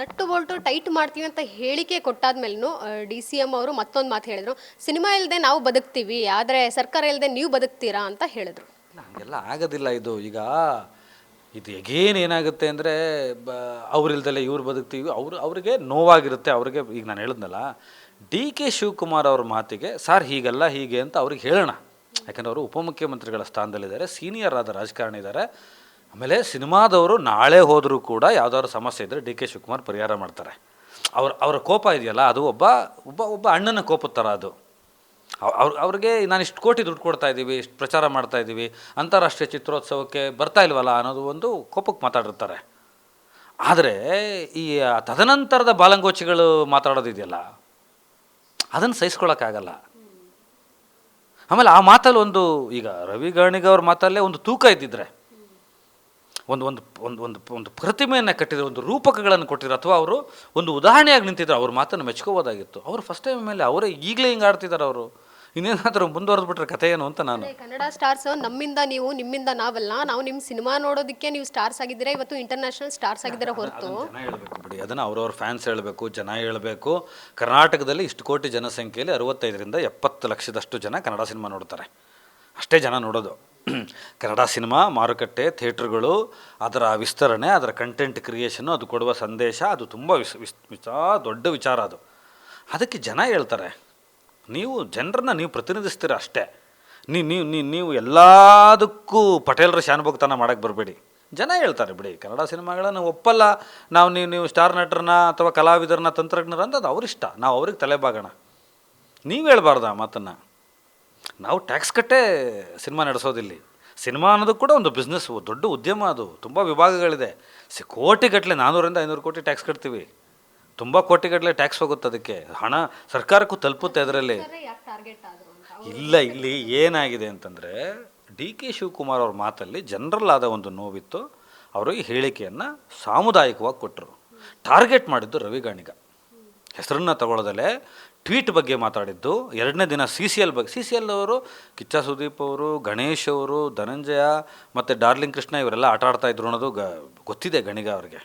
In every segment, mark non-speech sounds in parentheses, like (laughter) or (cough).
Nut Bolt tight ಮಾಡ್ತೀವಿ ಅಂತ ಹೇಳಿಕೆ ಕೊಟ್ಟಾದ್ಮೇಲೂ ಡಿ ಸಿ ಎಂ ಅವರು ಮತ್ತೊಂದು ಮಾತು ಹೇಳಿದ್ರು. ಸಿನಿಮಾ ಇಲ್ಲದೆ ನಾವು ಬದುಕ್ತೀವಿ, ಆದರೆ ಸರ್ಕಾರ ಇಲ್ಲದೆ ನೀವು ಬದುಕ್ತೀರಾ ಅಂತ ಹೇಳಿದ್ರು. ಹಂಗೆಲ್ಲ ಆಗೋದಿಲ್ಲ ಇದು. ಈಗ ಇದು ಎಗೇನ್ ಏನಾಗುತ್ತೆ ಅಂದರೆ, ಬ, ಅವ್ರಿಲ್ದಲೆ ಇವ್ರು ಬದುಕ್ತೀವಿ. ಅವರು, ಅವ್ರಿಗೆ ನೋವಾಗಿರುತ್ತೆ. ಅವ್ರಿಗೆ, ಈಗ ನಾನು ಹೇಳಿದ್ನಲ್ಲ, ಡಿ ಕೆ ಶಿವಕುಮಾರ್ ಅವ್ರ ಮಾತಿಗೆ, ಸರ್, ಹೀಗಲ್ಲ ಹೀಗೆ ಅಂತ ಅವ್ರಿಗೆ ಹೇಳೋಣ. ಯಾಕಂದ್ರೆ ಅವರು ಉಪಮುಖ್ಯಮಂತ್ರಿಗಳ ಸ್ಥಾನದಲ್ಲಿದ್ದಾರೆ, ಸೀನಿಯರ್ ಆದ ರಾಜಕಾರಣಿ ಇದ್ದಾರೆ. ಆಮೇಲೆ ಸಿನಿಮಾದವರು ನಾಳೆ ಹೋದರೂ ಕೂಡ ಯಾವ್ದಾದ್ರು ಸಮಸ್ಯೆ ಇದ್ದರೆ ಡಿ ಕೆ ಶಿವಕುಮಾರ್ ಪರಿಹಾರ ಮಾಡ್ತಾರೆ. ಅವ್ರ, ಅವರ ಕೋಪ ಇದೆಯಲ್ಲ, ಅದು ಒಬ್ಬ ಒಬ್ಬ ಒಬ್ಬ ಅಣ್ಣನ ಕೋಪದ ಥರ ಅದು. ಅವ್- ಅವ್ರ, ಅವ್ರಿಗೆ ನಾನು ಇಷ್ಟು ಕೋಟಿ ದುಡ್ಡು ಕೊಡ್ತಾ ಇದ್ದೀವಿ ಇಷ್ಟು ಪ್ರಚಾರ ಮಾಡ್ತಾ ಇದ್ದೀವಿ ಅಂತಾರಾಷ್ಟ್ರೀಯ ಚಿತ್ರೋತ್ಸವಕ್ಕೆ ಬರ್ತಾ ಇಲ್ವಲ್ಲ ಅನ್ನೋದು ಒಂದು ಕೋಪಕ್ಕೆ ಮಾತಾಡಿರ್ತಾರೆ. ಆದರೆ ಈ ತದನಂತರದ ಬಾಲಂಗೋಚಿಗಳು ಮಾತಾಡೋದಿದೆಯಲ್ಲ, ಅದನ್ನು ಸಹಿಸ್ಕೊಳಕ್ಕಾಗಲ್ಲ. ಆಮೇಲೆ ಆ ಮಾತಲ್ಲಿ ಒಂದು, ಈಗ ರವಿ ಗಾಣಿಗ ಅವ್ರ ಮಾತಲ್ಲೇ ಒಂದು ತೂಕ ಇದ್ದಿದ್ರೆ ಒಂದು ಒಂದು ಒಂದು ಒಂದು ಒಂದು ಪ್ರತಿಮೆಯನ್ನು ಕಟ್ಟಿದ್ರು ಒಂದು ರೂಪಕಗಳನ್ನು ಕೊಟ್ಟಿದ್ರು ಅಥವಾ ಅವರು ಒಂದು ಉದಾಹರಣೆಯಾಗಿ ನಿಂತಿದ್ರು ಅವ್ರ ಮಾತನ್ನು ಮೆಚ್ಕೋಬೋದಾಗಿತ್ತು. ಅವರು ಫಸ್ಟ್ ಟೈಮ್ ಮೇಲೆ ಅವರೇ ಈಗಲೇ ಹಿಂಗೆ ಆಡ್ತಿದ್ದಾರೆ ಅವರು. ಇನ್ನೇನಾದರೂ ಮುಂದುವರೆದ್ಬಿಟ್ರೆ ಕಥೆ ಏನು ಅಂತ ನಾನು. ಕನ್ನಡ ಸ್ಟಾರ್ಸ್ ನಮ್ಮಿಂದ ನೀವು ನಿಮ್ಮಿಂದ ನಾವಲ್ಲ ನಾವು ನಿಮ್ಮ ಸಿನಿಮಾ ನೋಡೋದಕ್ಕೆ ನೀವು ಸ್ಟಾರ್ಸ್ ಆಗಿದ್ದೀರಾ ಇವತ್ತು ಇಂಟರ್ನ್ಯಾಷನಲ್ ಸ್ಟಾರ್ಸ್ ಆಗಿದ್ದೀರಾ ಹೊರತು? ಜನ ಹೇಳಬೇಕು ಬಿಡಿ. ಅದನ್ನು ಅವ್ರವ್ರ ಫ್ಯಾನ್ಸ್ ಹೇಳಬೇಕು ಜನ ಹೇಳಬೇಕು. ಕರ್ನಾಟಕದಲ್ಲಿ ಇಷ್ಟು ಕೋಟಿ ಜನಸಂಖ್ಯೆಯಲ್ಲಿ ಅರವತ್ತೈದರಿಂದ ಎಪ್ಪತ್ತು ಲಕ್ಷದಷ್ಟು ಜನ ಕನ್ನಡ ಸಿನಿಮಾ ನೋಡ್ತಾರೆ. ಅಷ್ಟೇ ಜನ ನೋಡೋದು. (clears throat) ಕನ್ನಡ ಸಿನಿಮಾ, ಮಾರುಕಟ್ಟೆ, ಥಿಯೇಟ್ರ್ಗಳು, ಅದರ ವಿಸ್ತರಣೆ, ಅದರ ಕಂಟೆಂಟ್ ಕ್ರಿಯೇಷನ್ನು ಅದು ಕೊಡುವ ಸಂದೇಶ, ಅದು ತುಂಬ ವಿಸ್ ವಿಸ್ ದೊಡ್ಡ ವಿಚಾರ ಅದು. ಅದಕ್ಕೆ ಜನ ಹೇಳ್ತಾರೆ, ನೀವು ಜನರನ್ನ ನೀವು ಪ್ರತಿನಿಧಿಸ್ತೀರ ಅಷ್ಟೇ. ನೀವು ನೀವು ನೀವು ಎಲ್ಲದಕ್ಕೂ ಪಟೇಲರ ಶಾನುಭೋಗ್ತನ ಮಾಡೋಕ್ಕೆ ಬರಬೇಡಿ. ಜನ ಹೇಳ್ತಾರೆ, ಬಿಡಿ, ಕನ್ನಡ ಸಿನಿಮಾಗಳನ್ನು ಒಪ್ಪಲ್ಲ. ನಾವು ನೀವು ನೀವು ಸ್ಟಾರ್ ನಟರನ್ನ ಅಥವಾ ಕಲಾವಿದರನ್ನ ತಂತ್ರಜ್ಞರ ಅಂತ ಅದು ಅವರಿಷ್ಟ. ನಾವು ಅವ್ರಿಗೆ ತಲೆಬಾಗೋಣ ನೀವು ಹೇಳ್ಬಾರ್ದು ಆ ಮಾತನ್ನು. ನಾವು ಟ್ಯಾಕ್ಸ್ ಕಟ್ಟೇ ಸಿನಿಮಾ ನಡೆಸೋದಿಲ್ಲಿ. ಸಿನಿಮಾ ಅನ್ನೋದು ಕೂಡ ಒಂದು ಬಿಸ್ನೆಸ್ ದೊಡ್ಡ ಉದ್ಯಮ ಅದು. ತುಂಬ ವಿಭಾಗಗಳಿದೆ. ಸಿ ಕೋಟಿಗಟ್ಟಲೆ ನಾನ್ನೂರಿಂದ ಐನೂರು ಕೋಟಿ ಟ್ಯಾಕ್ಸ್ ಕಟ್ತೀವಿ. ತುಂಬ ಕೋಟಿಗಟ್ಟಲೆ ಟ್ಯಾಕ್ಸ್ ಹೋಗುತ್ತೆ ಅದಕ್ಕೆ. ಹಣ ಸರ್ಕಾರಕ್ಕೂ ತಲುಪುತ್ತೆ ಅದರಲ್ಲಿ. ಇಲ್ಲ ಇಲ್ಲಿ ಏನಾಗಿದೆ ಅಂತಂದರೆ ಡಿ ಕೆ ಶಿವಕುಮಾರ್ ಅವ್ರ ಮಾತಲ್ಲಿ ಜನರಲ್ ಆದ ಒಂದು ನೋವಿತ್ತು. ಅವರು ಈ ಹೇಳಿಕೆಯನ್ನು ಸಾಮುದಾಯಿಕವಾಗಿ ಕೊಟ್ಟರು ಟಾರ್ಗೆಟ್ ಮಾಡಿದ್ದು ರವಿಗಾಣಿಗ. ಹೆಸರನ್ನ ತಗೊಳ್ಳೋದಲ್ಲೇ ಟ್ವೀಟ್ ಬಗ್ಗೆ ಮಾತಾಡಿದ್ದು. ಎರಡನೇ ದಿನ ಸಿ ಸಿ ಎಲ್ ಬಗ್ಗೆ ಸಿ ಸಿ ಎಲ್ ಅವರು ಕಿಚ್ಚ ಸುದೀಪ್ ಅವರು, ಗಣೇಶ್ ಅವರು, ಧನಂಜಯ ಮತ್ತು ಡಾರ್ಲಿಂಗ್ ಕೃಷ್ಣ ಇವರೆಲ್ಲ ಆಟ ಆಡ್ತಾ ಇದ್ರು ಅನ್ನೋದು ಗ, ಗೊತ್ತಿದೆ ಗಣಿಗ ಅವ್ರಿಗೆ.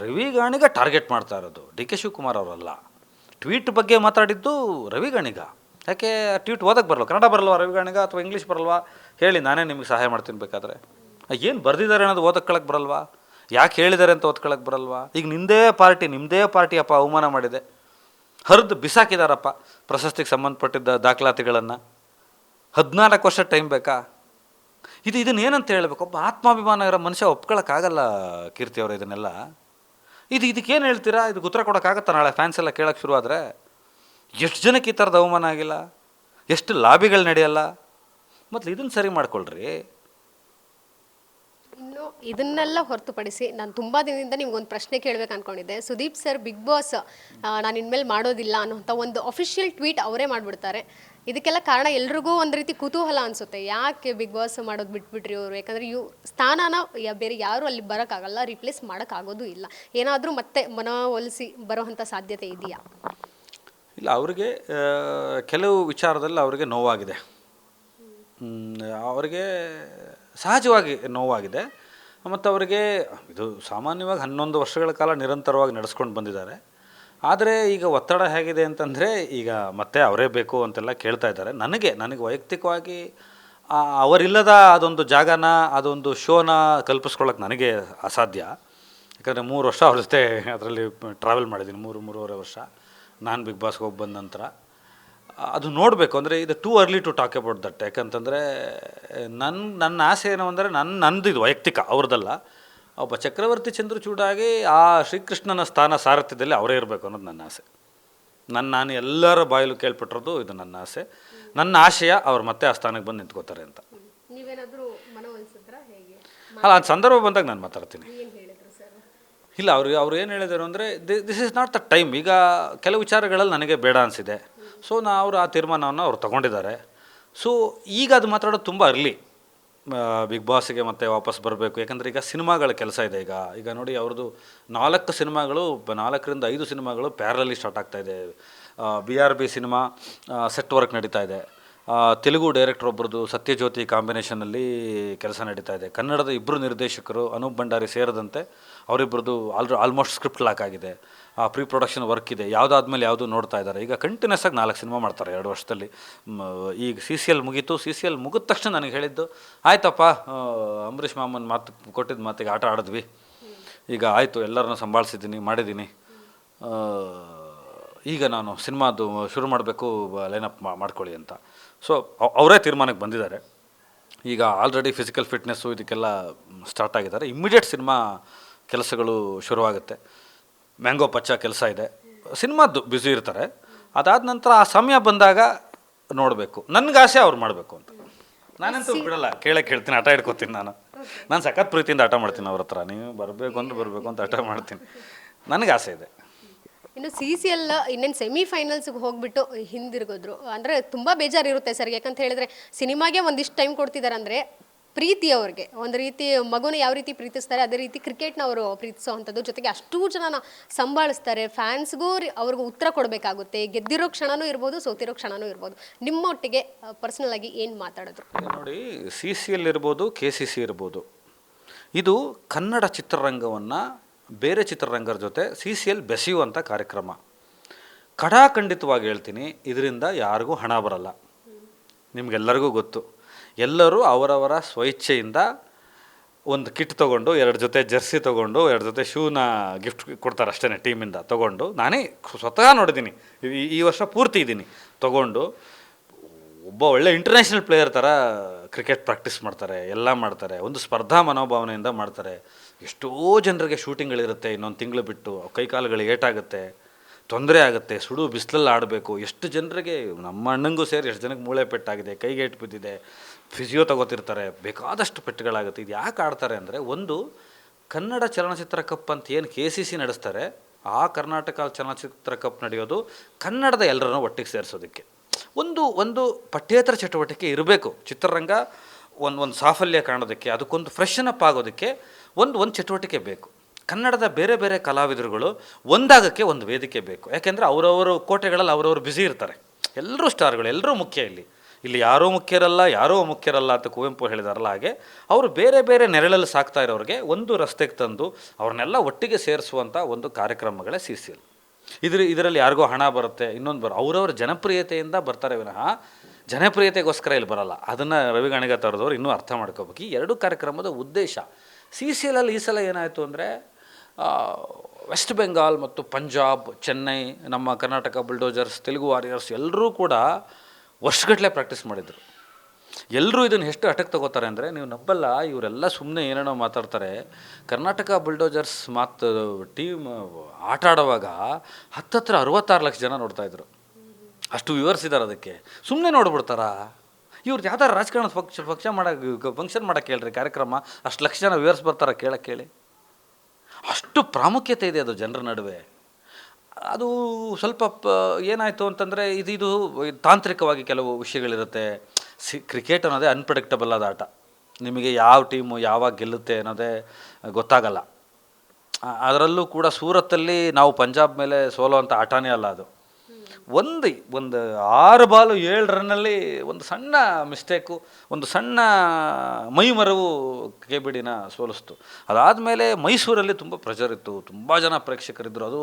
ರವಿ ಗಾಣಿಗ ಟಾರ್ಗೆಟ್ ಮಾಡ್ತಾ ಇರೋದು. ಡಿ ಕೆ ಶಿವಕುಮಾರ್ ಅವರಲ್ಲ. ಟ್ವೀಟ್ ಬಗ್ಗೆ ಮಾತಾಡಿದ್ದು ರವಿ ಗಣಿಗ. ಯಾಕೆ ಟ್ವೀಟ್ ಓದಕ್ಕೆ ಬರಲ್ವ? ಕನ್ನಡ ಬರಲ್ವಾ ರವಿ ಗಾಣಿಗ ಅಥವಾ ಇಂಗ್ಲೀಷ್ ಬರಲ್ವಾ? ಹೇಳಿ, ನಾನೇ ನಿಮಗೆ ಸಹಾಯ ಮಾಡ್ತೀನಿ ಬೇಕಾದರೆ. ಏನು ಬರೆದಿದ್ದಾರೆ ಅನ್ನೋದು ಓದಕ್ಕೊಳಕ್ಕೆ ಬರಲ್ವಾ? ಯಾಕೆ ಹೇಳಿದ್ದಾರೆ ಅಂತ ಓದ್ಕೊಳಕ್ಕೆ ಬರಲ್ವಾ? ಈಗ ನಿಮ್ಮದೇ ಪಾರ್ಟಿ ನಿಮ್ಮದೇ ಪಾರ್ಟಿ ಅಪ್ಪ ಅವಮಾನ ಮಾಡಿದೆ. ಹರಿದು ಬಿಸಾಕಿದಾರಪ್ಪ. ಪ್ರಶಸ್ತಿಗೆ ಸಂಬಂಧಪಟ್ಟಿದ್ದ ದಾಖಲಾತಿಗಳನ್ನು. ಹದಿನಾಲ್ಕು ವರ್ಷ ಟೈಮ್ ಬೇಕಾ? ಇದು ಇದನ್ನ ಏನಂತ ಹೇಳಬೇಕು? ಒಬ್ಬ ಆತ್ಮಾಭಿಮಾನ ಇರೋ ಮನುಷ್ಯ ಒಪ್ಕೊಳ್ಳೋಕ್ಕಾಗಲ್ಲ ಕೀರ್ತಿ ಅವರು ಇದನ್ನೆಲ್ಲ. ಇದು ಇದಕ್ಕೇನು ಹೇಳ್ತೀರಾ? ಇದಕ್ಕೆ ಉತ್ತರ ಕೊಡೋಕ್ಕಾಗತ್ತಾ ನಾಳೆ ಫ್ಯಾನ್ಸ್ ಎಲ್ಲ ಕೇಳೋಕ್ಕೆ ಶುರು ಆದರೆ ಎಷ್ಟು ಜನಕ್ಕೆ ಈ ಥರದ ಅವಮಾನ ಆಗಿಲ್ಲ? ಎಷ್ಟು ಲಾಬಿಗಳು ನಡೆಯಲ್ಲ? ಮತ್ತು ಇದನ್ನು ಸರಿ ಮಾಡ್ಕೊಳ್ರಿ. ಇನ್ನು ಇದನ್ನೆಲ್ಲ ಹೊರತುಪಡಿಸಿ ನಾನು ತುಂಬ ದಿನದಿಂದ ನಿಮ್ಗೊಂದು ಪ್ರಶ್ನೆ ಕೇಳಬೇಕು ಅನ್ಕೊಂಡಿದ್ದೆ. ಸುದೀಪ್ ಸರ್ ಬಿಗ್ ಬಾಸ್ ನಾನು ಇನ್ಮೇಲೆ ಮಾಡೋದಿಲ್ಲ ಅನ್ನೋಂಥ ಒಂದು ಅಫಿಷಿಯಲ್ ಟ್ವೀಟ್ ಅವರೇ ಮಾಡಿಬಿಡ್ತಾರೆ. ಇದಕ್ಕೆಲ್ಲ ಕಾರಣ ಎಲ್ರಿಗೂ ಒಂದು ರೀತಿ ಕುತೂಹಲ ಅನಿಸುತ್ತೆ. ಯಾಕೆ ಬಿಗ್ ಬಾಸ್ ಮಾಡೋದು ಬಿಟ್ಬಿಟ್ರಿ ಅವರು? ಯಾಕಂದರೆ ಇವು ಸ್ಥಾನನ ಯ- ಬೇರೆ ಯಾರೂ ಅಲ್ಲಿ ಬರೋಕ್ಕಾಗಲ್ಲ ರಿಪ್ಲೇಸ್ ಮಾಡೋಕ್ಕಾಗೋದು ಇಲ್ಲ. ಏನಾದರೂ ಮತ್ತೆ ಮನವೊಲಿಸಿ ಬರೋವಂಥ ಸಾಧ್ಯತೆ ಇದೆಯಾ? ಇಲ್ಲ, ಅವರಿಗೆ ಕೆಲವು ವಿಚಾರದಲ್ಲಿ ಅವರಿಗೆ ನೋವಾಗಿದೆ. ಅವರಿಗೆ ಸಹಜವಾಗಿ ನೋವಾಗಿದೆ. ಮತ್ತು ಅವರಿಗೆ ಇದು ಸಾಮಾನ್ಯವಾಗಿ ಹನ್ನೊಂದು ವರ್ಷಗಳ ಕಾಲ ನಿರಂತರವಾಗಿ ನಡೆಸ್ಕೊಂಡು ಬಂದಿದ್ದಾರೆ. ಆದರೆ ಈಗ ಒತ್ತಡ ಹೇಗಿದೆ ಅಂತಂದರೆ ಈಗ ಮತ್ತೆ ಅವರೇ ಬೇಕು ಅಂತೆಲ್ಲ ಕೇಳ್ತಾ ಇದ್ದಾರೆ. ನನಗೆ ನನಗೆ ವೈಯಕ್ತಿಕವಾಗಿ ಅವರಿಲ್ಲದ ಅದೊಂದು ಜಾಗನ, ಅದೊಂದು ಶೋನ ಕಲ್ಪಿಸ್ಕೊಳ್ಳೋಕೆ ನನಗೆ ಅಸಾಧ್ಯ. ಯಾಕಂದರೆ ಮೂರು ವರ್ಷ ಅವ್ರ ಜೊತೆ ಅದರಲ್ಲಿ ಟ್ರಾವೆಲ್ ಮಾಡಿದ್ದೀನಿ, ಮೂರು, ಮೂರುವರೆ ವರ್ಷ. ನಾನು ಬಿಗ್ ಬಾಸ್ಗೆ ಹೋಗಿ ಬಂದ ನಂತರ. ಅದು ನೋಡಬೇಕು. ಅಂದರೆ ಇದು too early to talk about that ಯಾಕಂತಂದರೆ ನನ್ನ ನನ್ನ ಆಸೆ ಏನು ಅಂದರೆ ನನ್ನ ನಂದು ಇದು ವೈಯಕ್ತಿಕ ಅವ್ರದ್ದಲ್ಲ. ಒಬ್ಬ ಚಕ್ರವರ್ತಿ ಚಂದ್ರಚೂಡಾಗಿ ಆ ಶ್ರೀಕೃಷ್ಣನ ಸ್ಥಾನ ಸಾರಥ್ಯದಲ್ಲಿ ಅವರೇ ಇರಬೇಕು ಅನ್ನೋದು ನನ್ನ ಆಸೆ. ನನ್ನ ನಾನು ಎಲ್ಲರ ಬಾಯಲ್ಲೂ ಕೇಳ್ಪಟ್ಟಿರೋದು ಇದು ನನ್ನ ಆಸೆ. ನನ್ನ ಆಶಯ ಅವ್ರು ಮತ್ತೆ ಆ ಸ್ಥಾನಕ್ಕೆ ಬಂದು ನಿಂತ್ಕೋತಾರೆ ಅಂತ. ಅಲ್ಲ ಅದು ಸಂದರ್ಭ ಬಂದಾಗ ನಾನು ಮಾತಾಡ್ತೀನಿ. ಇಲ್ಲ ಅವ್ರಿಗೆ ಅವ್ರು ಏನು ಹೇಳಿದರು ಅಂದರೆ this is not the time ಈಗ ಕೆಲವು ವಿಚಾರಗಳಲ್ಲಿ ನನಗೆ ಬೇಡ ಅನಿಸಿದೆ. ಸೊ ನಾ ಅವರು ಆ ತೀರ್ಮಾನವನ್ನು ಅವ್ರು ತಗೊಂಡಿದ್ದಾರೆ. ಸೊ ಈಗ ಅದು ಮಾತಾಡೋದು ತುಂಬ ಅರ್ಲಿ ಬಿಗ್ ಬಾಸ್ಗೆ ಮತ್ತೆ ವಾಪಸ್ ಬರಬೇಕು. ಯಾಕಂದರೆ ಈಗ ಸಿನಿಮಾಗಳ ಕೆಲಸ ಇದೆ ಈಗ. ಈಗ ನೋಡಿ ಅವ್ರದ್ದು ನಾಲ್ಕು ಸಿನಿಮಾಗಳು ನಾಲ್ಕರಿಂದ ಐದು ಸಿನಿಮಾಗಳು ಪ್ಯಾರಲಲ್ಲಿ ಸ್ಟಾರ್ಟ್ ಆಗ್ತಾ ಇದೆ. B R B cinema set work ನಡೀತಾ ಇದೆ. ತೆಲುಗು ಡೈರೆಕ್ಟರ್ ಒಬ್ಬರದು ಸತ್ಯಜ್ಯೋತಿ ಕಾಂಬಿನೇಷನಲ್ಲಿ ಕೆಲಸ ನಡೀತಾ ಇದೆ. ಕನ್ನಡದ ಇಬ್ಬರು ನಿರ್ದೇಶಕರು ಅನೂಪ್ ಭಂಡಾರಿ ಸೇರಿದಂತೆ ಅವರಿಬ್ಬರದು ಆಲ್ ಆಲ್ಮೋಸ್ಟ್ ಸ್ಕ್ರಿಪ್ಟ್ ಲಾಕ್ ಆಗಿದೆ. ಪ್ರೀ ಪ್ರೊಡಕ್ಷನ್ ವರ್ಕ್ ಇದೆ. ಯಾವುದಾದ್ಮೇಲೆ ಯಾವುದು ನೋಡ್ತಾ ಇದ್ದಾರೆ. ಈಗ ಕಂಟಿನ್ಯೂಸ್ ಆಗಿ ನಾಲ್ಕು ಸಿನಿಮಾ ಮಾಡ್ತಾರೆ ಎರಡು ವರ್ಷದಲ್ಲಿ. ಈಗ ಸಿ ಸಿ ಎಲ್ ಮುಗೀತು. ಸಿ ಸಿ ಎಲ್ ಮುಗಿದ ತಕ್ಷಣ ನನಗೆ ಹೇಳಿದ್ದು, ಆಯ್ತಪ್ಪ ಅಂಬರೀಷ್ ಮಾಮನ್ ಮಾತು, ಕೊಟ್ಟಿದ್ದ ಮಾತಿಗೆ ಆಟ ಆಡಿದ್ವಿ. ಈಗ ಆಯಿತು, ಎಲ್ಲರನ್ನೂ ಸಂಭಾಳಿಸಿದ್ದೀನಿ, ಮಾಡಿದ್ದೀನಿ. ಈಗ ನಾನು ಸಿನಿಮಾದು ಶುರು ಮಾಡಬೇಕು ಲೈನಪ್ ಮಾಡ್ಕೊಳ್ಳಿ ಅಂತ. ಸೊ ಅವರೇ ತೀರ್ಮಾನಕ್ಕೆ ಬಂದಿದ್ದಾರೆ. ಈಗ ಆಲ್ರೆಡಿ ಫಿಸಿಕಲ್ ಫಿಟ್ನೆಸ್ಸು ಇದಕ್ಕೆಲ್ಲ ಸ್ಟಾರ್ಟ್ ಆಗಿದ್ದಾರೆ. ಇಮ್ಮಿಡಿಯೇಟ್ ಸಿನಿಮಾ ಕೆಲಸಗಳು ಶುರುವಾಗುತ್ತೆ. ಮ್ಯಾಂಗೋ ಪಚ್ಚ ಕೆಲಸ ಇದೆ. ಸಿನಿಮಾದ್ದು ಬ್ಯುಸಿ ಇರ್ತಾರೆ. ಅದಾದ ನಂತರ ಆ ಸಮಯ ಬಂದಾಗ ನೋಡಬೇಕು. ನನಗೆ ಆಸೆ ಅವ್ರು ಮಾಡಬೇಕು ಅಂತ. ನಾನಂತೂ ಬಿಡಲ್ಲ. ಕೇಳಕ್ಕೆ ಹೇಳ್ತೀನಿ ಆಟ ಇಟ್ಕೋತೀನಿ ನಾನು. ನಾನು ಸಖತ್ ಪ್ರೀತಿಯಿಂದ ಆಟ ಮಾಡ್ತೀನಿ ಅವ್ರ ಹತ್ರ. ನೀವು ಬರಬೇಕು ಅಂದ್ರೆ ಬರಬೇಕು ಅಂತ ಆಟ ಮಾಡ್ತೀನಿ. ನನಗೆ ಆಸೆ ಇದೆ. ಇನ್ನು ಸಿ ಸಿ ಎಲ್ ಇನ್ನೇನು ಸೆಮಿಫೈನಲ್ಸ್ಗೆ ಹೋಗ್ಬಿಟ್ಟು ಹಿಂದಿರುಗಿದ್ರು. ಅಂದರೆ ತುಂಬ ಬೇಜಾರಿರುತ್ತೆ ಸರ್ ಯಾಕಂತ ಹೇಳಿದ್ರೆ ಸಿನಿಮಾಗೆ ಒಂದಿಷ್ಟು ಟೈಮ್ ಕೊಡ್ತಿದ್ದಾರೆ ಅಂದರೆ ಪ್ರೀತಿ ಅವ್ರಿಗೆ. ಒಂದು ರೀತಿ ಮಗುನ ಯಾವ ರೀತಿ ಪ್ರೀತಿಸ್ತಾರೆ, ಅದೇ ರೀತಿ ಕ್ರಿಕೆಟ್ನ ಅವರು ಪ್ರೀತಿಸೋ ಅಂಥದ್ದು ಜೊತೆಗೆ ಅಷ್ಟೂ ಜನನ ಸಂಭಾಳಿಸ್ತಾರೆ. ಫ್ಯಾನ್ಸ್ಗೂ ಅವ್ರಿಗೆ ಉತ್ತರ ಕೊಡಬೇಕಾಗುತ್ತೆ. ಗೆದ್ದಿರೋ ಕ್ಷಣನೂ ಇರ್ಬೋದು, ಸೋತಿರೋ ಕ್ಷಣನೂ ಇರ್ಬೋದು. ನಿಮ್ಮೊಟ್ಟಿಗೆ ಪರ್ಸನಲ್ ಆಗಿ ಏನು ಮಾತಾಡಿದ್ರು ನೋಡಿ ಸಿ ಸಿ ಎಲ್ ಇರ್ಬೋದು ಕೆ ಸಿ ಸಿ ಇರ್ಬೋದು. ಇದು ಕನ್ನಡ ಚಿತ್ರರಂಗವನ್ನು ಬೇರೆ ಚಿತ್ರರಂಗರ ಜೊತೆ ಸಿ ಸಿ ಎಲ್ ಬೆಸೆಯುವಂಥ ಕಾರ್ಯಕ್ರಮ. ಕಡಾಖಂಡಿತವಾಗಿ ಹೇಳ್ತೀನಿ, ಇದರಿಂದ ಯಾರಿಗೂ ಹಣ ಬರಲ್ಲ. ನಿಮಗೆಲ್ಲರಿಗೂ ಗೊತ್ತು. ಎಲ್ಲರೂ ಅವರವರ ಸ್ವಇಚ್ಛೆಯಿಂದ ಒಂದು ಕಿಟ್ ತೊಗೊಂಡು, ಎರಡು ಜೊತೆ ಜರ್ಸಿ ತೊಗೊಂಡು, ಎರಡು ಜೊತೆ ಶೂನ ಗಿಫ್ಟ್ ಕೊಡ್ತಾರೆ ಅಷ್ಟೇ ಟೀಮಿಂದ ತೊಗೊಂಡು, ನಾನೇ ಸ್ವತಃ ನೋಡಿದ್ದೀನಿ. ಈ- ವರ್ಷ ಪೂರ್ತಿ ಇದ್ದೀನಿ. ತೊಗೊಂಡು, ಒಬ್ಬ ಒಳ್ಳೆ ಇಂಟರ್ನ್ಯಾಷನಲ್ ಪ್ಲೇಯರ್ ಥರ ಕ್ರಿಕೆಟ್ ಪ್ರಾಕ್ಟೀಸ್ ಮಾಡ್ತಾರೆ, ಎಲ್ಲ ಮಾಡ್ತಾರೆ, ಒಂದು ಸ್ಪರ್ಧಾ ಮನೋಭಾವನೆಯಿಂದ ಮಾಡ್ತಾರೆ. ಎಷ್ಟೋ ಜನರಿಗೆ ಶೂಟಿಂಗ್ಗಳಿರುತ್ತೆ ಇನ್ನೊಂದು ತಿಂಗಳು ಬಿಟ್ಟು ಕೈಕಾಲುಗಳಿಗೆ ಏಟಾಗುತ್ತೆ, ತೊಂದರೆ ಆಗುತ್ತೆ, ಸುಡು ಬಿಸಿಲಲ್ಲಿ ಆಡಬೇಕು. ಎಷ್ಟು ಜನರಿಗೆ, ನಮ್ಮ ಅಣ್ಣಂಗೂ ಸೇರಿ ಎಷ್ಟು ಜನಕ್ಕೆ ಮೂಳೆ ಪೆಟ್ಟಾಗಿದೆ, ಕೈಗೆ ಏಟು ಬಿದ್ದಿದೆ ಫಿಸಿಯೋ ತಗೋತಿರ್ತಾರೆ, ಬೇಕಾದಷ್ಟು ಪೆಟ್ಟುಗಳಾಗುತ್ತೆ ಇದು ಯಾಕೆ ಆಡ್ತಾರೆ ಅಂದರೆ, ಒಂದು ಕನ್ನಡ ಚಲನಚಿತ್ರ ಕಪ್ ಅಂತ ಏನು ಕೆ ಸಿ ಸಿ ನಡೆಸ್ತಾರೆ, ಆ ಕರ್ನಾಟಕ ಚಲನಚಿತ್ರ ಕಪ್ ನಡೆಯೋದು ಕನ್ನಡದ ಎಲ್ಲರನ್ನು ಒಟ್ಟಿಗೆ ಸೇರಿಸೋದಕ್ಕೆ. ಒಂದು ಒಂದು ಪಠ್ಯೇತರ ಚಟುವಟಿಕೆ ಇರಬೇಕು. ಚಿತ್ರರಂಗ ಒಂದು ಒಂದು ಸಾಫಲ್ಯ ಕಾಣೋದಕ್ಕೆ, ಅದಕ್ಕೊಂದು ಫ್ರೆಶನ್ ಅಪ್ ಆಗೋದಕ್ಕೆ ಒಂದು ಒಂದು ಚಟುವಟಿಕೆ ಬೇಕು. ಕನ್ನಡದ ಬೇರೆ ಬೇರೆ ಕಲಾವಿದರುಗಳು ಒಂದಾಗಕ್ಕೆ ಒಂದು ವೇದಿಕೆ ಬೇಕು. ಯಾಕೆಂದರೆ ಅವರವರು ಕೋಟೆಗಳಲ್ಲಿ ಅವರವರು ಬ್ಯುಸಿ ಇರ್ತಾರೆ. ಎಲ್ಲರೂ ಸ್ಟಾರ್ಗಳು ಎಲ್ಲರೂ ಮುಖ್ಯ ಇಲ್ಲಿ. ಇಲ್ಲಿ ಯಾರೋ ಮುಖ್ಯರಲ್ಲ ಯಾರೋ ಮುಖ್ಯರಲ್ಲ ಅಂತ ಕುವೆಂಪು ಹೇಳಿದಾರಲ್ಲ ಹಾಗೆ, ಅವರು ಬೇರೆ ಬೇರೆ ನೆರಳಲ್ಲಿ ಸಾಕ್ತಾ ಇರೋರಿಗೆ ಒಂದು ರಸ್ತೆಗೆ ತಂದು ಅವ್ರನ್ನೆಲ್ಲ ಒಟ್ಟಿಗೆ ಸೇರಿಸುವಂಥ ಒಂದು ಕಾರ್ಯಕ್ರಮಗಳೇ ಸಿ ಇದ್ರ, ಇದರಲ್ಲಿ ಯಾರಿಗೋ ಹಣ ಬರುತ್ತೆ, ಇನ್ನೊಂದು ಬರ, ಅವರವ್ರ ಜನಪ್ರಿಯತೆಯಿಂದ ಬರ್ತಾರೆ ವಿನಃ, ಜನಪ್ರಿಯತೆಗೋಸ್ಕರ ಇಲ್ಲಿ ಬರಲ್ಲ. ಅದನ್ನು ರವಿ ಗಣಿಗ ತರದವ್ರು ಇನ್ನೂ ಅರ್ಥ ಮಾಡ್ಕೋಬೇಕು. ಈ ಎರಡು ಕಾರ್ಯಕ್ರಮದ ಉದ್ದೇಶ, ಸಿ ಸಿ ಎಲಲ್ಲಿ ಈ ಸಲ ಏನಾಯಿತು ಅಂದರೆ ವೆಸ್ಟ್ ಬೆಂಗಾಲ್ ಮತ್ತು ಪಂಜಾಬ್, ಚೆನ್ನೈ, ನಮ್ಮ ಕರ್ನಾಟಕ ಬುಲ್ಡೋಜರ್ಸ್, ತೆಲುಗು ವಾರಿಯರ್ಸ್ ಎಲ್ಲರೂ ಕೂಡ ವರ್ಷಗಟ್ಟಲೆ ಪ್ರಾಕ್ಟೀಸ್ ಮಾಡಿದರು. ಎಲ್ಲರೂ ಇದನ್ನು ಎಷ್ಟು ಅಟಕ್ ತಗೋತಾರೆ ಅಂದರೆ ನೀವು ನಬ್ಬಲ್ಲ ಇವರೆಲ್ಲ ಸುಮ್ಮನೆ ಏನೇನೋ ಮಾತಾಡ್ತಾರೆ. ಕರ್ನಾಟಕ ಬುಲ್ಡೋಜರ್ಸ್ ಮಾತು ಟೀಮ್ ಆಟ ಆಡುವಾಗ ಹತ್ತತ್ರ ಅರವತ್ತಾರು ಲಕ್ಷ ಜನ ನೋಡ್ತಾ ಇದ್ರು. ಅಷ್ಟು ವ್ಯೂವರ್ಸ್ ಇದ್ದಾರೆ ಅದಕ್ಕೆ. ಸುಮ್ಮನೆ ನೋಡ್ಬಿಡ್ತಾರಾ? ಇವ್ರು ಯಾವ್ದಾರು ರಾಜಕಾರಣದ ಪಕ್ಷ ಪಕ್ಷ ಮಾಡೋಕ್ಕೆ ಫಂಕ್ಷನ್ ಮಾಡಕ್ಕೆ ಹೇಳ್ರಿ, ಕಾರ್ಯಕ್ರಮ, ಅಷ್ಟು ಲಕ್ಷ ಜನ ವ್ಯೂವರ್ಸ್ ಬರ್ತಾರೆ ಕೇಳಕ್ಕೆ ಕೇಳಿ. ಅಷ್ಟು ಪ್ರಾಮುಖ್ಯತೆ ಇದೆ ಅದು ಜನರ ನಡುವೆ. ಅದು ಸ್ವಲ್ಪ ಪ, ಏನಾಯಿತು ಅಂತಂದರೆ ಇದು ಇದು ತಾಂತ್ರಿಕವಾಗಿ ಕೆಲವು ವಿಷಯಗಳಿರುತ್ತೆ. ಸಿ, ಕ್ರಿಕೆಟ್ ಅನ್ನೋದೇ ಅನ್ಪ್ರೆಡಿಕ್ಟಬಲ್ ಆದ ಆಟ. ನಿಮಗೆ ಯಾವ ಟೀಮು ಯಾವಾಗ ಗೆಲ್ಲುತ್ತೆ ಅನ್ನೋದೇ ಗೊತ್ತಾಗಲ್ಲ. ಅದರಲ್ಲೂ ಕೂಡ ಸೂರತ್ತಲ್ಲಿ ನಾವು ಪಂಜಾಬ್ ಮೇಲೆ ಸೋಲೋ ಅಂತ ಆಟನೇ ಅಲ್ಲ ಅದು. ಒಂದು ಒಂದು ಆರು ಬಾಲು ಏಳು ರನ್ನಲ್ಲಿ ಒಂದು ಸಣ್ಣ ಮಿಸ್ಟೇಕು ಒಂದು ಸಣ್ಣ ಮೈಮರವು ಕೆ ಬಿಡಿನ ಸೋಲಿಸ್ತು. ಅದಾದಮೇಲೆ ಮೈಸೂರಲ್ಲಿ ತುಂಬ ಪ್ರೆಷರ್ ಇತ್ತು. ತುಂಬ ಜನ ಪ್ರೇಕ್ಷಕರಿದ್ದರು ಅದು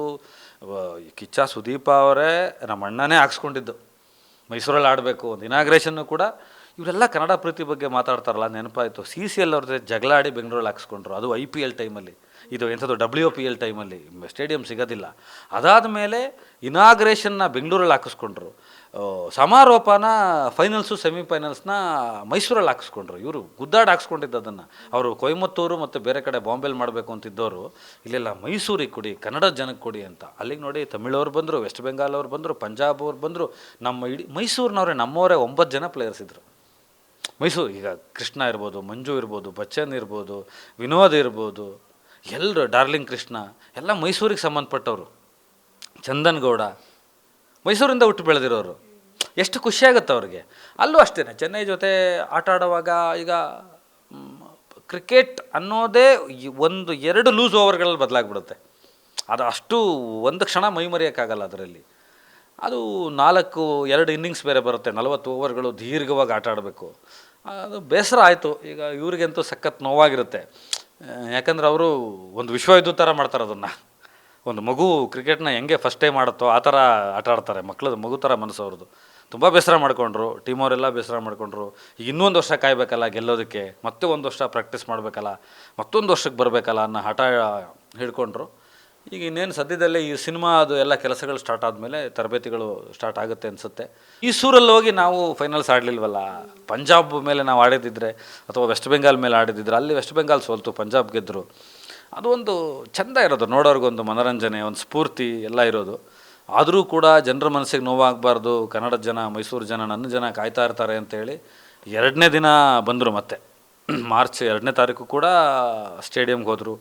ಕಿಚ್ಚ ಸುದೀಪ ಅವರೇ ನಮ್ಮ ಅಣ್ಣನೇ ಹಾಕ್ಸ್ಕೊಂಡಿದ್ದು. ಮೈಸೂರಲ್ಲಿ ಆಡಬೇಕು ಒಂದು ಇನಾಗ್ರೇಷನ್ನು ಕೂಡ. ಇವರೆಲ್ಲ ಕನ್ನಡ ಪ್ರೀತಿ ಬಗ್ಗೆ ಮಾತಾಡ್ತಾರಲ್ಲ, ನೆನಪಾಯಿತು. ಸಿ ಸಿ ಎಲ್ ಅವ್ರ ಜೊತೆ ಜಗಳ ಆಡಿ ಬೆಂಗಳೂರಲ್ಲಿ ಹಾಕ್ಸ್ಕೊಂಡ್ರು. ಅದು ಐ ಪಿ ಎಲ್ ಟೈಮಲ್ಲಿ ಇದು ಎಂಥದ್ದು ಡಬ್ಲ್ಯೂ ಪಿ ಎಲ್ ಟೈಮಲ್ಲಿ ಸ್ಟೇಡಿಯಂ ಸಿಗೋದಿಲ್ಲ. ಅದಾದ ಮೇಲೆ ಇನಾಗ್ರೇಷನ್ನ ಬೆಂಗಳೂರಲ್ಲಿ ಹಾಕಿಸ್ಕೊಂಡ್ರು. ಸಮಾರೋಪನ ಫೈನಲ್ಸು ಸೆಮಿಫೈನಲ್ಸ್ನ ಮೈಸೂರಲ್ಲಿ ಹಾಕಿಸ್ಕೊಂಡ್ರು. ಇವರು ಗುದ್ದಾಡಿ ಹಾಕ್ಸ್ಕೊಂಡಿದ್ದು ಅದನ್ನು. ಅವರು ಕೊಯಮತ್ತೂರು ಮತ್ತು ಬೇರೆ ಕಡೆ ಬಾಂಬೆಲಿ ಮಾಡಬೇಕು ಅಂತಿದ್ದವರು ಇಲ್ಲೆಲ್ಲ ಮೈಸೂರಿಗೆ ಕೊಡಿ, ಕನ್ನಡ ಜನಕ್ಕೆ ಕೊಡಿ ಅಂತ. ಅಲ್ಲಿಗೆ ನೋಡಿ ತಮಿಳವ್ರು ಬಂದರು ವೆಸ್ಟ್ ಬೆಂಗಾಲ್ ಅವ್ರು ಬಂದರು ಪಂಜಾಬ್ ಅವ್ರು ಬಂದರು. ನಮ್ಮ ಇಡೀ ಮೈಸೂರಿನವರೇ ನಮ್ಮವರೇ ಒಂಬತ್ತು ಜನ ಪ್ಲೇಯರ್ಸ್ ಇದ್ದರು ಮೈಸೂರು ಈಗ ಕೃಷ್ಣ ಇರ್ಬೋದು, ಮಂಜು ಇರ್ಬೋದು, ಬಚ್ಚನ್ ಇರ್ಬೋದು, ವಿನೋದ್ ಇರ್ಬೋದು. ಎಲ್ಲರೂ ಡಾರ್ಲಿಂಗ್ ಕೃಷ್ಣ, ಎಲ್ಲ ಮೈಸೂರಿಗೆ ಸಂಬಂಧಪಟ್ಟವರು. ಚಂದನಗೌಡ, ಮೈಸೂರಿಂದ ಹುಟ್ಟು ಬೆಳೆದಿರೋರು. ಎಷ್ಟು ಖುಷಿಯಾಗುತ್ತೆ ಅವ್ರಿಗೆ. ಅಲ್ಲೂ ಅಷ್ಟೇ, ಚೆನ್ನೈ ಜೊತೆ ಆಟ ಆಡುವಾಗ ಈಗ ಕ್ರಿಕೆಟ್ ಅನ್ನೋದೇ ಒಂದು ಎರಡು ಲೂಸ್ ಓವರ್ಗಳಲ್ಲಿ ಬದಲಾಗ್ಬಿಡುತ್ತೆ. ಅದು ಅಷ್ಟು ಒಂದು ಕ್ಷಣ ಮೈಮರೆಯೋಕ್ಕಾಗಲ್ಲ ಅದರಲ್ಲಿ. ಅದು ನಾಲ್ಕು, ಎರಡು ಇನ್ನಿಂಗ್ಸ್ ಬೇರೆ ಬರುತ್ತೆ, ನಲವತ್ತು ಓವರ್ಗಳು ದೀರ್ಘವಾಗಿ ಆಟ ಆಡಬೇಕು. ಅದು ಬೇಸರ ಆಯಿತು. ಈಗ ಇವ್ರಿಗೆಂತೂ ಸಖತ್ ನೋವಾಗಿರುತ್ತೆ. ಯಾಕಂದ್ರೆ ಅವರು ಒಂದು ವಿಶ್ವವಿದ್ಯುತ್ ಥರ ಮಾಡ್ತಾರೆ ಅದನ್ನು. ಒಂದು ಮಗು ಕ್ರಿಕೆಟ್ನ ಹೆಂಗೆ ಫಸ್ಟ್ ಟೈಮ್ ಆಡುತ್ತೋ ಆ ಥರ ಆಟ ಆಡ್ತಾರೆ. ಮಕ್ಳದ್ದು ಮಗು ಥರ ಮನಸ್ಸು ಅವ್ರದ್ದು. ತುಂಬ ಬೇಸರ ಮಾಡಿಕೊಂಡ್ರು. ಟೀಮ್ ಅವರೆಲ್ಲ ಬೇಸರ ಮಾಡಿಕೊಂಡ್ರು. ಈಗ ಇನ್ನೊಂದು ವರ್ಷ ಕಾಯಬೇಕಲ್ಲ ಗೆಲ್ಲೋದಕ್ಕೆ. ಮತ್ತೆ ಒಂದು ವರ್ಷ ಪ್ರಾಕ್ಟೀಸ್ ಮಾಡಬೇಕಲ್ಲ. ಮತ್ತೊಂದು ವರ್ಷಕ್ಕೆ ಬರಬೇಕಲ್ಲ ಅನ್ನೋ ಹಠ ಹಿಡ್ಕೊಂಡ್ರು. ಈಗ ಇನ್ನೇನು ಸದ್ಯದಲ್ಲೇ ಈ ಸಿನಿಮಾ ಅದು ಎಲ್ಲ ಕೆಲಸಗಳು ಸ್ಟಾರ್ಟ್ ಆದಮೇಲೆ ತರಬೇತಿಗಳು ಸ್ಟಾರ್ಟ್ ಆಗುತ್ತೆ ಅನಿಸುತ್ತೆ. ಈ ಸೂರಲ್ಲಿ ಹೋಗಿ ನಾವು ಫೈನಲ್ಸ್ ಆಡಲಿಲ್ವಲ್ಲ? ಪಂಜಾಬ್ ಮೇಲೆ ನಾವು ಆಡಿದಿದ್ರೆ ಅಥವಾ ವೆಸ್ಟ್ ಬೆಂಗಾಲ್ ಮೇಲೆ ಆಡಿದಿದ್ರೆ ಅಲ್ಲಿ ವೆಸ್ಟ್ ಬೆಂಗಾಲ್ ಸೋಲ್ತು, ಪಂಜಾಬ್ ಗೆದ್ದರು ಅದು ಒಂದು ಚೆಂದ ಇರೋದು ನೋಡೋರ್ಗೊಂದು ಮನೋರಂಜನೆ, ಒಂದು ಸ್ಫೂರ್ತಿ ಎಲ್ಲ ಇರೋದು. ಆದರೂ ಕೂಡ ಜನರ ಮನಸ್ಸಿಗೆ ನೋವಾಗಬಾರ್ದು ಕನ್ನಡದ ಜನ, ಮೈಸೂರು ಜನ, ನನ್ನ ಜನ ಕಾಯ್ತಾ ಇರ್ತಾರೆ ಅಂತೇಳಿ ಎರಡನೇ ದಿನ ಬಂದರು ಮತ್ತೆ. ಮಾರ್ಚ್ ಎರಡನೇ ತಾರೀಕು ಕೂಡ ಸ್ಟೇಡಿಯಮ್ಗೆ ಹೋದರು.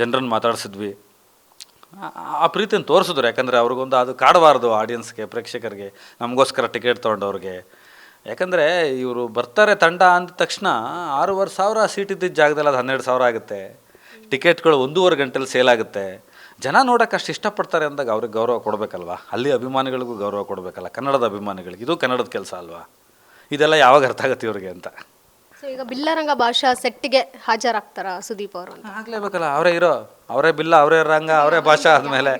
ಜನರನ್ನು ಮಾತಾಡಿಸಿದ್ವಿ. ಆ- ಪ್ರೀತಿಯನ್ನು ತೋರಿಸಿದ್ರು, ಯಾಕಂದರೆ ಅವ್ರಿಗೊಂದು ಅದು ಕಾಡಬಾರ್ದು ಆಡಿಯನ್ಸ್ಗೆ ಪ್ರೇಕ್ಷಕರಿಗೆ, ನಮಗೋಸ್ಕರ ಟಿಕೆಟ್ ತೊಗೊಂಡವ್ರಿಗೆ. ಯಾಕಂದರೆ ಇವರು ಬರ್ತಾರೆ ತಂಡ ಅಂದ ತಕ್ಷಣ ಆರೂವರೆ ಸಾವಿರ ಸೀಟ್ ಇದ್ದಿದ್ದ ಜಾಗದಲ್ಲಿ ಅದು ಹನ್ನೆರಡು ಸಾವಿರ ಆಗುತ್ತೆ. ಟಿಕೆಟ್ಗಳು ಒಂದೂವರೆ ಗಂಟೆಲಿ ಸೇಲ್ ಆಗುತ್ತೆ. ಜನ ನೋಡೋಕೆ ಅಷ್ಟು ಇಷ್ಟಪಡ್ತಾರೆ ಅಂದಾಗ ಅವ್ರಿಗೆ ಗೌರವ ಕೊಡಬೇಕಲ್ವಾ? ಅಲ್ಲಿ ಅಭಿಮಾನಿಗಳಿಗೂ ಗೌರವ ಕೊಡಬೇಕಲ್ಲ, ಕನ್ನಡದ ಅಭಿಮಾನಿಗಳಿಗೆ. ಇದು ಕನ್ನಡದ ಕೆಲಸ ಅಲ್ವಾ? ಇದೆಲ್ಲ ಯಾವಾಗ ಅರ್ಥ ಆಗುತ್ತೆ ಇವ್ರಿಗೆ ಅಂತ. ಈಗ ಬಿಲ್ಲರಂಗ ಭಾಷಾ ಸೆಟ್ಗೆ ಹಾಜರಾಗ್ತಾರ ಸುದೀಪ್ ಅವರು ಆಗ್ಲೇಬೇಕಲ್ಲ, ಅವರೇ ಇರೋ, ಅವರೇ ಬಿಲ್ಲ, ಅವರೇ ರಂಗ, ಅವರೇ ಭಾಷಾ ಆದಮೇಲೆ.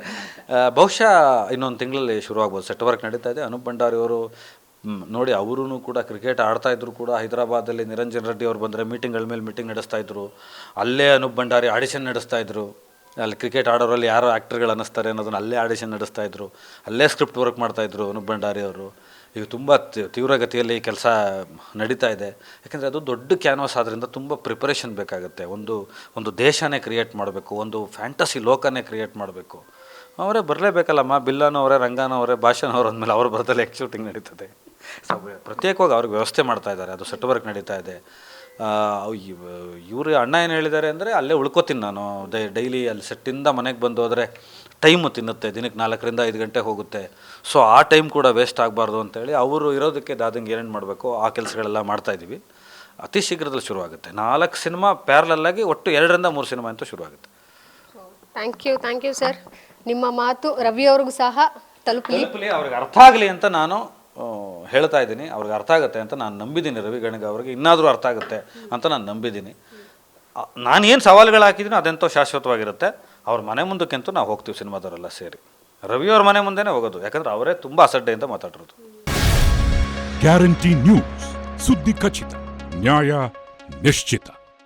ಬಹುಶಃ ಇನ್ನೊಂದು ತಿಂಗಳಲ್ಲಿ ಶುರುವಾಗ್ಬೋದು. ಸೆಟ್ ವರ್ಕ್ ನಡೀತಾ ಇದೆ. ಅನೂಪ್ ಭಂಡಾರಿ ಅವರು ನೋಡಿ ಅವರೂ ಕೂಡ ಕ್ರಿಕೆಟ್ ಆಡ್ತಾ ಇದ್ರು ಕೂಡ. ಹೈದರಾಬಾದಲ್ಲಿ ನಿರಂಜನ್ ರೆಡ್ಡಿ ಅವರು ಬಂದರೆ ಮೀಟಿಂಗ್ಗಳ ಮೇಲೆ ಮೀಟಿಂಗ್ ನಡೆಸ್ತಾ ಇದ್ರು. ಅಲ್ಲೇ ಅನೂಪ್ ಭಂಡಾರಿ ಆಡಿಷನ್ ನಡೆಸ್ತಾ ಇದ್ರು. ಅಲ್ಲಿ ಕ್ರಿಕೆಟ್ ಆಡೋರಲ್ಲಿ ಯಾರು ಆ್ಯಕ್ಟರ್ಗಳು ಅನ್ನಿಸ್ತಾರೆ ಅನ್ನೋದನ್ನ ಅಲ್ಲೇ ಆಡಿಷನ್ ನಡೆಸ್ತಾ ಇದ್ರು. ಅಲ್ಲೇ ಸ್ಕ್ರಿಪ್ಟ್ ವರ್ಕ್ ಮಾಡ್ತಾ ಇದ್ರು ಅನೂಪ್ ಭಂಡಾರಿ ಅವರು. ಈಗ ತುಂಬ ತೀವ್ರಗತಿಯಲ್ಲಿ ಕೆಲಸ ನಡೀತಾ ಇದೆ. ಯಾಕೆಂದರೆ ಅದು ದೊಡ್ಡ ಕ್ಯಾನ್ವಾಸ್ ಆದ್ದರಿಂದ ತುಂಬ ಪ್ರಿಪರೇಷನ್ ಬೇಕಾಗುತ್ತೆ. ಒಂದು ಒಂದು ದೇಶನೇ ಕ್ರಿಯೇಟ್ ಮಾಡಬೇಕು, ಒಂದು ಫ್ಯಾಂಟಸಿ ಲೋಕನೇ ಕ್ರಿಯೇಟ್ ಮಾಡಬೇಕು. ಅವರೇ ಬರಲೇಬೇಕಲ್ಲಮ್ಮ, ಬಿಲ್ಲನೂ ಅವರೇ, ರಂಗಾನೂ ಅವರೇ ಅಂದ್ಮೇಲೆ ಅಂದಮೇಲೆ ಅವ್ರ ಬರದಲ್ಲಿ ಎಕ್ ಶೂಟಿಂಗ್ ನಡೀತದೆ ಪ್ರತ್ಯೇಕವಾಗಿ ಅವ್ರಿಗೆ ವ್ಯವಸ್ಥೆ ಮಾಡ್ತಾ ಇದ್ದಾರೆ, ಅದು ಸೆಟ್ ವರ್ಕ್ ನಡೀತಾ ಇದೆ. ಇವರು ಅಣ್ಣ ಏನು ಹೇಳಿದ್ದಾರೆ ಅಂದರೆ, ಅಲ್ಲೇ ಉಳ್ಕೋತೀನಿ ನಾನು. ಡೈಲಿ ಅಲ್ಲಿ ಸೆಟ್ಟಿಂದ ಮನೆಗೆ ಬಂದು ಹೋದರೆ ಟೈಮು ತಿನ್ನುತ್ತೆ ದಿನಕ್ಕೆ ನಾಲ್ಕರಿಂದ ಐದು ಗಂಟೆ ಹೋಗುತ್ತೆ. ಸೊ ಆ ಟೈಮ್ ಕೂಡ ವೇಸ್ಟ್ ಆಗಬಾರ್ದು ಅಂತೇಳಿ ಅವರು ಇರೋದಕ್ಕೆ ದಾದಂಗೆ ಏನೇನು ಮಾಡಬೇಕು ಆ ಕೆಲಸಗಳೆಲ್ಲ ಮಾಡ್ತಾಯಿದ್ದೀವಿ ಅತಿ ಶೀಘ್ರದಲ್ಲಿ ಶುರುವಾಗುತ್ತೆ. ನಾಲ್ಕು ಸಿನಿಮಾ ಪ್ಯಾರಲಲ್ಲಾಗಿ ಒಟ್ಟು ಎರಡರಿಂದ ಮೂರು ಸಿನಿಮಾ ಅಂತೂ ಶುರುವಾಗುತ್ತೆ. Thank you thank you sir ನಿಮ್ಮ ಮಾತು ರವಿ ಅವ್ರಿಗೂ ಸಹ ತಲುಪಲಿ. ತಲುಪಲಿ ಅವ್ರಿಗೆ ಅರ್ಥ ಆಗಲಿ ಅಂತ ನಾನು ಹೇಳ್ತಾ ಇದ್ದೀನಿ. ಅವ್ರಿಗೆ ಅರ್ಥ ಆಗುತ್ತೆ ಅಂತ ನಾನು ನಂಬಿದ್ದೀನಿ. ರವಿ ಗಣಗ ಅವ್ರಿಗೆ ಇನ್ನಾದರೂ ಅರ್ಥ ಆಗುತ್ತೆ ಅಂತ ನಾನು ನಂಬಿದ್ದೀನಿ. ನಾನು ಏನು ಸವಾಲುಗಳು ಹಾಕಿದ್ದೀನಿ ಅದೆಂತೋ ಶಾಶ್ವತವಾಗಿರುತ್ತೆ. ಅವ್ರ ಮನೆ ಮುಂದಕ್ಕೆಂತೂ ನಾವು ಹೋಗ್ತೀವಿ ಸಿನಿಮಾದವರೆಲ್ಲ ಸೇರಿ. ರವಿ ಅವ್ರ ಮನೆ ಮುಂದೆನೇ ಹೋಗೋದು, ಯಾಕಂದ್ರೆ ಅವರೇ ತುಂಬ ಅಸಡ್ಡೆಯಿಂದ ಮಾತಾಡಿರೋದು. ಗ್ಯಾರಂಟಿ ನ್ಯೂಸ್, ಸುದ್ದಿ ಖಚಿತ, ನ್ಯಾಯ ನಿಶ್ಚಿತ.